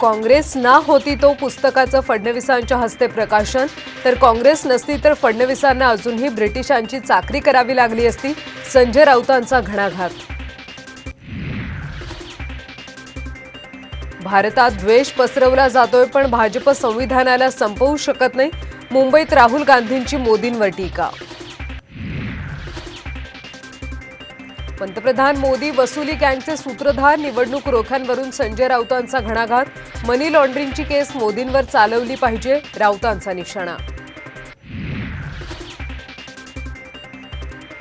काँग्रेस ना होती तो पुस्तकाचं फडणवीसांच्या हस्ते प्रकाशन. तर काँग्रेस नसती तर फडणवीसांना अजूनही ब्रिटिशांची चाकरी करावी लागली असती. संजय राऊतांचा घणाघात. भारतात द्वेष पसरवला जातोय पण भाजप संविधानाला संपवू शकत नाही. मुंबईत राहुल गांधींची मोदींवर टीका. पंतप्रधान मोदी वसुली गँगचे सूत्रधार निवडणूक रोख्यांवरून संजय राऊतांचा घणाघात. मनी लॉन्ड्रिंगची केस मोदींवर चालवली पाहिजे राऊतांचा निशाणा.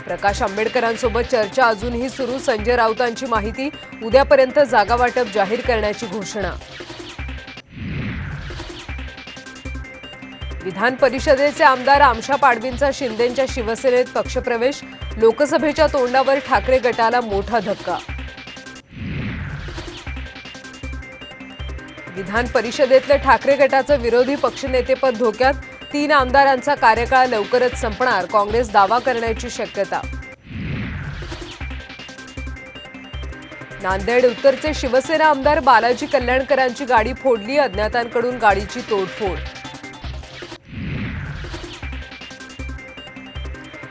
प्रकाश आंबेडकरांसोबत चर्चा अजूनही सुरू संजय राऊतांची माहिती उद्यापर्यंत जागा वाटप जाहीर करण्याची घोषणा. विधान परिषदेचे आमदार आमशा पाडवींचा शिंदेंच्या शिवसेनेत पक्षप्रवेश लोकसभेच्या तोंडावर ठाकरे गटाला मोठा धक्का. विधान परिषदेतलं ठाकरे गटाचं विरोधी पक्षनेतेपद धोक्यात तीन आमदारांचा कार्यकाळ लवकरच संपणार काँग्रेस दावा करण्याची शक्यता. नांदेड उत्तरचे शिवसेना आमदार बालाजी कल्याणकरांची गाडी फोडली अज्ञातांकडून गाडीची तोडफोड.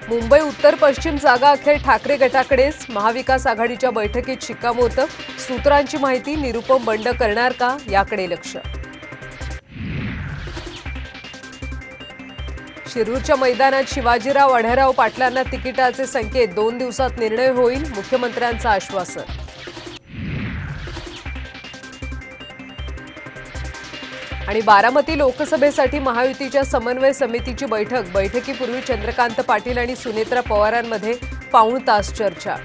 मुंबई उत्तर पश्चिम जागा अखेर ठाकरे गटाकडेच. महाविकास आघाडीच्या बैठकीत शिक्कामोर्तब. सूत्रांची माहिती निरुपम बंड करणार का? याकडे लक्ष. शिरूरच्या मैदानात शिवाजीराव अढेराव पाटलांना तिकिटाचे संकेत. दोन दिवसात निर्णय होईल मुख्यमंत्र्यांचं आश्वासन. आणि बारामती लोकसभेसाठी महायुतीच्या समन्वय समितीची बैठक. बैठकीपूर्वी चंद्रकांत पाटील आणि सुनेत्रा पवारांमध्ये पाऊण तास चर्चा.